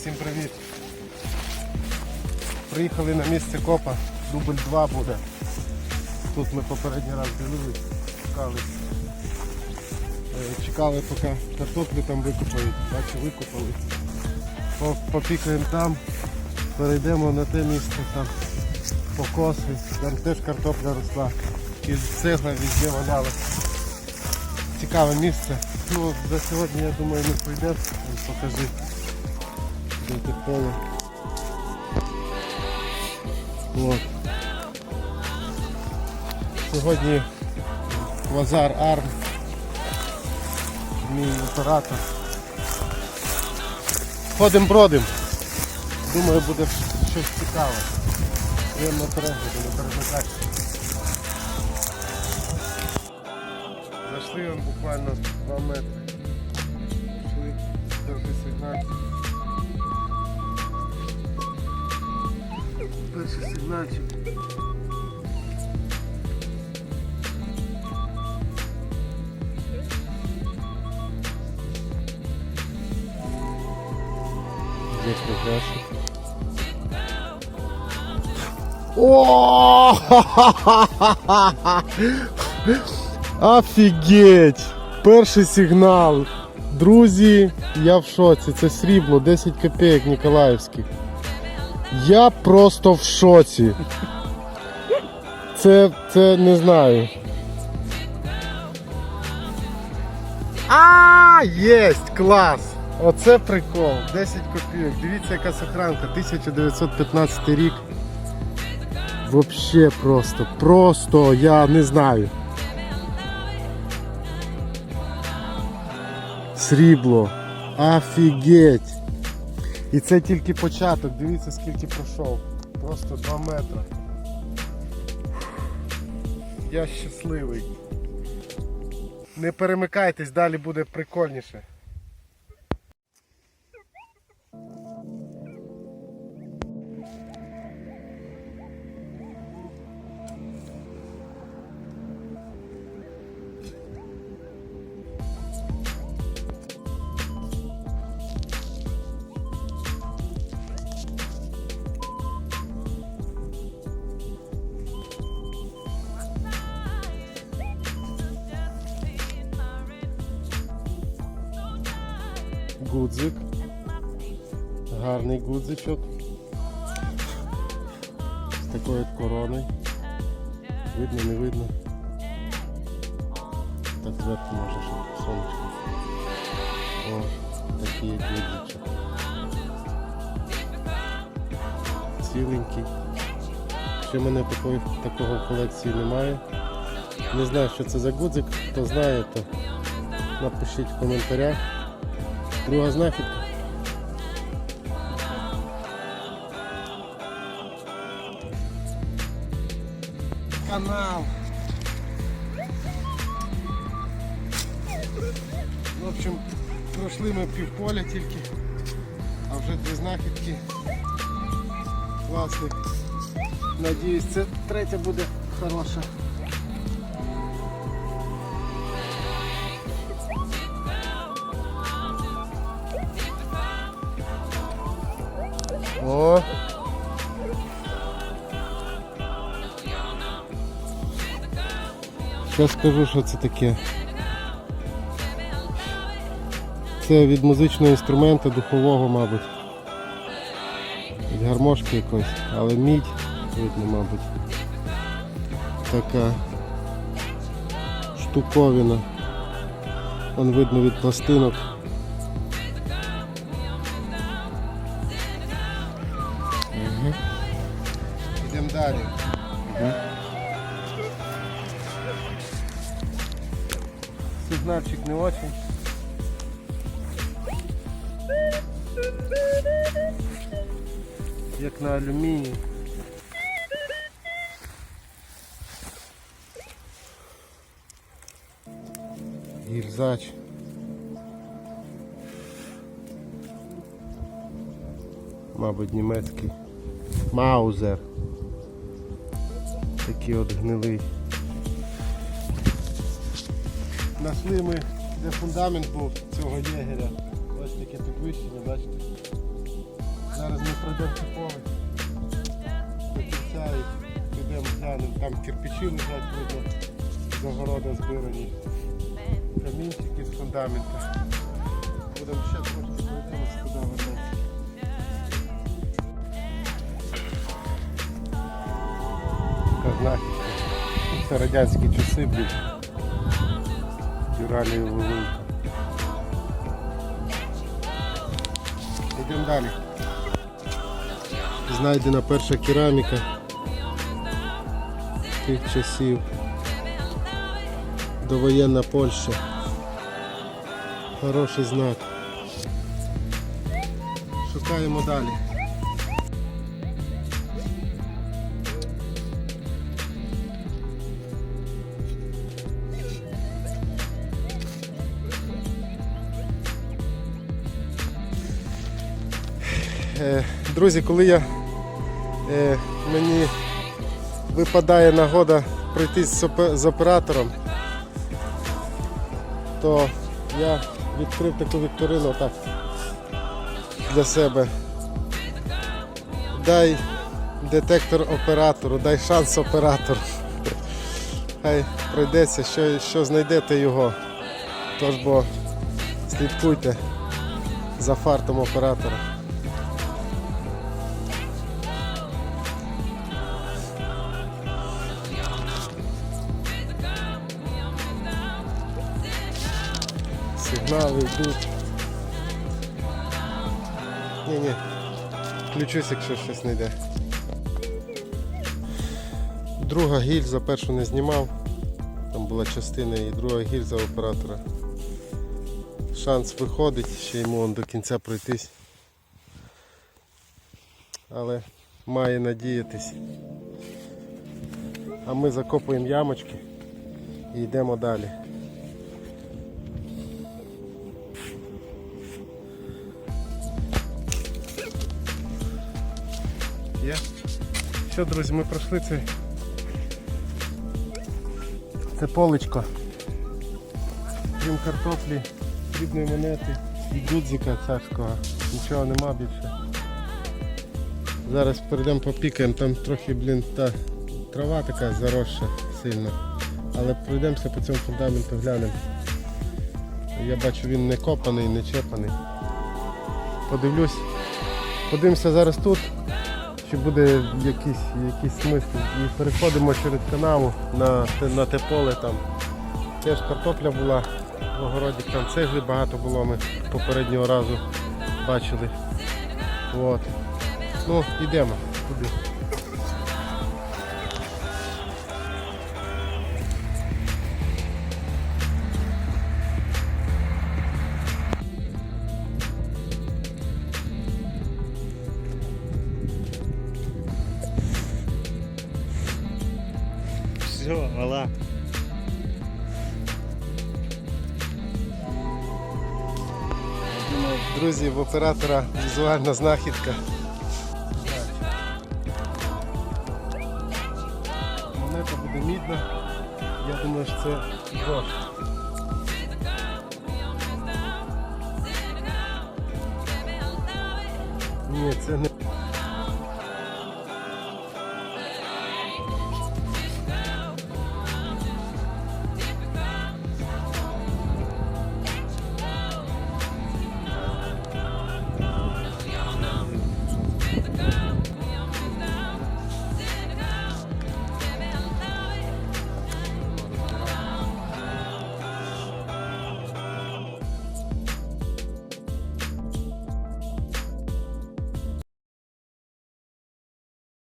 всім привіт. Приїхали на місце копа, дубль 2 буде. Тут ми попередній раз дивились, чекали. Е, Чекали, поки картоплю там викопають. Бачу, викопали. Попікаємо там, перейдемо на те місце там покоси. Там теж картопля росла. Із цегла везде валялась. Цікаве місце. Ну, за сьогодні, я думаю, не пройде. Покажи. Де те поле. Сьогодні Квазар Арм. Мій оператор. Ходим бродим. Думаю, буде щось цікаве. Приємно перегляду, не перемикайте. Зайшли буквально 2 метри. Пішли, перший сигнал. Сигнальчик. Здесь прекрасно. О! Офігеть! Перший сигнал. Друзі, я в шоці. Це срібло, 10 копійок Ніколаївських. Я просто в шоці. Це, це не знаю. А, єсть, клас! Оце прикол. 10 копійок. Дивіться, яка сохранка. 1915 рік. Вообще просто, просто я не знаю. Срібло. Офігеть. І це тільки початок. Дивіться скільки пройшов. Просто 2 метри. Я щасливий. Не перемикайтесь, далі буде прикольніше. Гудзик. Гарний гудзичок. З такою короною. Видно, не видно. Так зверху може, сонечко. О, такий гудзичок. Ціленький. Ще в мене такої, такого в колекції немає. Не знаю, що це за гудзик. Хто знає, то напишіть в коментарях. Друга знахідка. Канал. В общем, пройшли ми півполя тільки, а вже дві знахідки. Класних. Надіюсь, це третя буде хороша. О! Зараз скажу, що це таке. Це від музичного інструменту духового, мабуть. Від гармошки якось, але мідь видно, мабуть. Така штуковина. Вон видно від пластинок. Йдемо далі. Сигнальчик не очень. Як на алюмінії. Гільзач. Мабуть, німецький. Маузер. Такий от гнилий. Нашли ми, де фундамент був цього єгеря. Ось таке підвищення, бачите? Зараз ми пройдемо це поле до підемо глянемо. Там кирпичі лежать, видно, з огорода збирані. Камінчики з фундамента. Будемо ще трошки пройдемось туди знахідка. Це радянські часи, блін. Дюралію вилинка. Йдемо далі. Знайдена перша кераміка тих часів. Довоєнна Польща. Хороший знак. Шукаємо далі. Друзі, коли я, е, мені випадає нагода пройтись з з оператором, то я відкрив таку вікторину так для себе. Дай детектор оператору, дай шанс оператору. Хай пройдеться, що, що знайдете його. Тож бо слідкуйте за фартом оператора. Сигнали йдуть. Ні, ні. Включусь, якщо щось не йде. Друга гільза, першу не знімав. Там була частина і друга гільза оператора. Шанс виходить, ще йому он до кінця пройтись. Але має надіятись. А ми закопуємо ямочки і йдемо далі. Є. Що, друзі, ми пройшли це. Це поличко. Крім картоплі, дрібної монети і гудзика царського. Нічого нема більше. Зараз перейдемо попікаємо, там трохи, блін, та трава така заросша сильно. Але пройдемося по цьому фундаменту, глянемо. Я бачу він не копаний, не чепаний. Подивлюсь. Подивимося зараз тут чи буде якийсь, якийсь смисл. І переходимо через канаву на, на те поле там. Теж картопля була в огороді, там цегли багато було, ми попереднього разу бачили. От. Ну, йдемо туди. Все, вала. Друзі, в оператора візуальна знахідка. Монета буде мідна. Я думаю, що це грош. Ні, це не